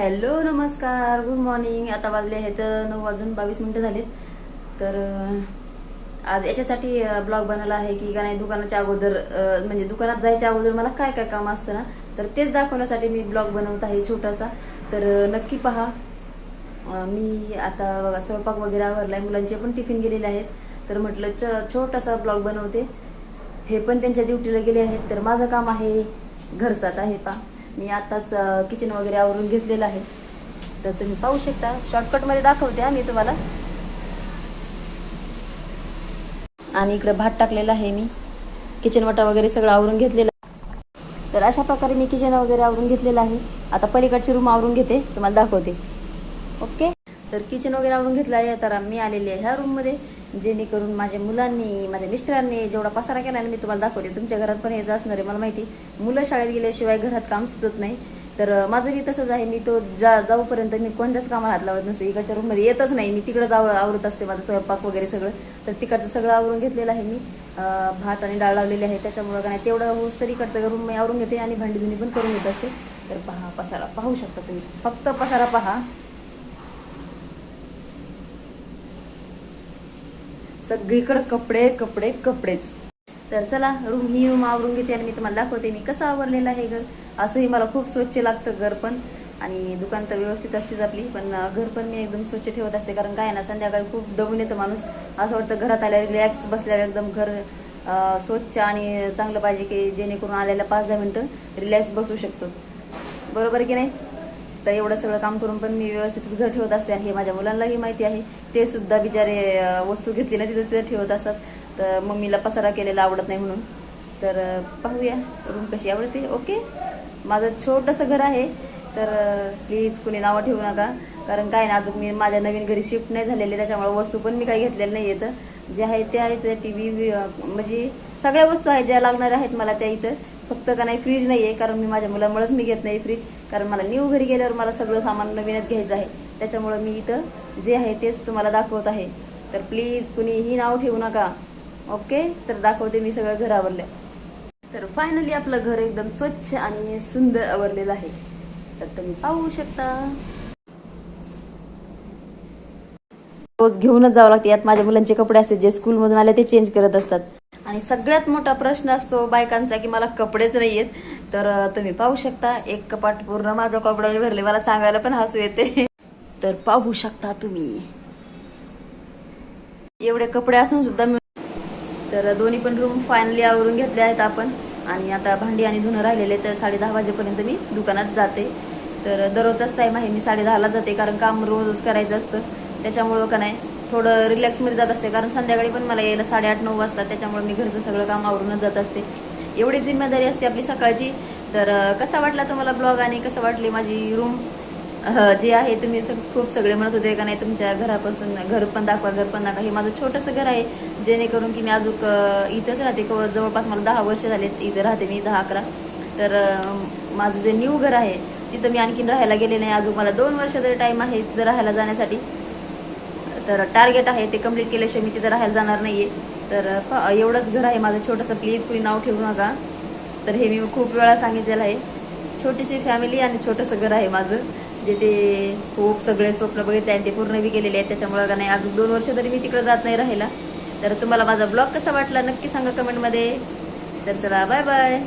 Hello नमस्कार good morning. आता वाजले आहेत नऊ वाजून बावीस मिनटं झालीत. तर आज याच्यासाठी ब्लॉग बनवला आहे की का नाही दुकानाच्या अगोदर म्हणजे दुकानात जायच्या अगोदर मला काय काय काम असतं ना तर तेच दाखवण्यासाठी मी ब्लॉग बनवत आहे छोटासा. तर नक्की पहा. मी आता बघा स्वयंपाक वगैरे आवरलाय मुलांचे पण टिफिन गेलेले आहेत. तर म्हटलं च छोटासा ब्लॉग बनवते. हे पण त्यांच्या ड्युटीला गेले आहेत तर माझं काम आहे घरचं आता हे पा मी आताच किचन वगैरे आवरून घेतलेलं आहे. तर तुम्ही पाहू शकता. शॉर्टकटमध्ये दाखवते मी तुम्हाला. आणि इकडं भात टाकलेला आहे मी. किचन वाटा वगैरे सगळं आवरून घेतलेलं आहे. तर अशा प्रकारे मी किचन वगैरे आवरून घेतलेलं आहे. आता पलीकडची रूम आवरून घेते. तुम्हाला दाखवते. ओके तर किचन वगैरे आवरून घेतलं आहे. तर मी आलेली आहे ह्या रूममध्ये जेणेकरून माझ्या मुलांनी माझ्या मिस्टरांनी जेवढा पसारा केला मी तुम्हाला दाखवते. तुमच्या घरात पण यायचं असणार आहे मला माहिती मुलं शाळेत गेल्याशिवाय घरात काम सुचत नाही. तर माझं बी तसंच आहे. मी तो जा जाऊपर्यंत मी कोणत्याच कामाला हात लावत नसते. इकडच्या रूममध्ये येतच नाही. मी तिकडंच आव आवरत असते माझं स्वयंपाक वगैरे सगळं. तर तिकडचं सगळं आवरून घेतलेलं आहे मी. भात आणि डाळ लावलेली आहे. त्याच्यामुळं का नाही तेवढं होस तर इकडचं रूम मी आवरून घेते आणि भांडी धुणी पण करून घेत असते. तर पहा पसारा पाहू शकता तुम्ही. फक्त पसारा पहा. सगळीकडे कपडे कपडे कपडेच. तर चला रूम ही रूम आवरून घेते आणि मी तुम्हाला दाखवते मी कसं आवरलेलं आहे घर. असंही मला खूप स्वच्छ लागतं घर पण. आणि दुकान तर व्यवस्थित असतेच आपली पण घर पण मी एकदम स्वच्छ ठेवत असते. कारण काय ना संध्याकाळी खूप दबून येतं माणूस. असं वाटतं घरात आल्यावर रिलॅक्स बसल्यावर एकदम घर स्वच्छ आणि चांगलं पाहिजे की जेणेकरून आलेल्या पाच दहा मिनटं रिलॅक्स बसू शकतो. बरोबर की नाही? तर एवढं सगळं काम करून पण मी व्यवस्थितच घर ठेवत असते आणि हे माझ्या मुलांनाही माहिती आहे. ते सुद्धा बिचारे वस्तू घेतली ना तिथं तिथं ठेवत असतात. तर मम्मीला पसारा केलेला आवडत नाही म्हणून. तर पाहूया रूम कशी आवडते. ओके? माझं छोटंसं घर आहे. तर प्लीज कुणी नावं ठेवू नका. कारण काय ना अजून मी माझ्या नवीन घरी शिफ्ट नाही झालेली. त्याच्यामुळे वस्तू पण मी काही घेतलेल्या नाही आहेत जे आहे ते आहेत टी व्ही म्हणजे सगळ्या वस्तू आहेत ज्या लागणाऱ्या आहेत मला त्या इथं. फक्त का नाही फ्रीज नाही आहे कारण मी माझ्या मुलामुळेच मी घेत नाही फ्रीज कारण मला न्यू घरी गेल्यावर मला सगळं सामान नवीनच घ्यायचं आहे. त्याच्यामुळं मी इथं जे आहे तेच तुम्हाला दाखवत आहे. तर प्लीज कुणीही नाव ठेवू नका. ओके तर दाखवते मी सगळं घर आवरलं. तर फायनली आपलं घर एकदम स्वच्छ आणि सुंदर आवरलेलं आहे. तर तुम्ही पाहू शकता. रोज घेऊनच जावं लागते. यात माझ्या मुलांचे कपडे असते जे स्कूलमधून आले ते चेंज करत असतात. आणि सगळ्यात मोठा प्रश्न असतो बायकांचा की मला कपडेच नाही आहेत तर तुम्ही पाहू शकता एक कपाट पूर्ण माझं कपड्याने भरले. मला सांगायला पण हसू येते. तर पाहू शकता तुम्ही. एवढे कपडे असून सुद्धा तर दोन्ही पण रूम फायनली आवरून घेतले आहेत आपण. आणि आता भांडी आणि धुणं राहिलेले तर साडे दहा वाजेपर्यंत मी दुकानात जाते. तर दररोजच टाईम आहे मी साडे दहाला जाते कारण काम रोजच करायचं असतं. त्याच्यामुळं का नाही थोडं रिलॅक्समध्ये जात असते. कारण संध्याकाळी पण मला यायला साडेआठ नऊ वाजता त्याच्यामुळे मी घरचं सगळं काम आवरूनच जात असते. एवढी जिम्मेदारी असते आपली सकाळची. तर कसा वाटला तुम्हाला ब्लॉग आणि कसं वाटली माझी रूम जे आहे तुम्ही सग खूप सगळे म्हणत होते का नाही तुमच्या घरापासून घर पण दाखवा घर पण दाखवा. हे माझं छोटंसं घर आहे. जेणेकरून की मी अजून इथंच राहते. क- जवळपास मला दहा वर्ष झालेत. इथं राहते मी दहा अकरा. तर माझं जे न्यू घर आहे तिथं मी आणखीन राहायला गेले नाही. अजून मला दोन वर्ष तरी टाईम आहे तिथं राहायला जाण्यासाठी. तर टार्गेट आहे ते कंप्लीट केल्याशिवाय मी तिथं राहायला जाणार नाहीये. तर एवढंच घर आहे माझं छोटंसं. प्लीज कुणी नाव ठेवू नका. तर हे मी खूप वेळा सांगितलेलं आहे. छोटीशी फॅमिली आणि छोटंसं घर आहे माझं. जे ते खूप सगळे स्वप्न बघितले आणि ते पूर्ण बी केलेले आहेत. त्याच्यामुळं का नाही अजून दोन वर्ष तरी मी तिकडं जात नाही राहिला तर तुम्हाला माझा ब्लॉग कसा वाटला नक्की सांगा कमेंटमध्ये तर चला बाय बाय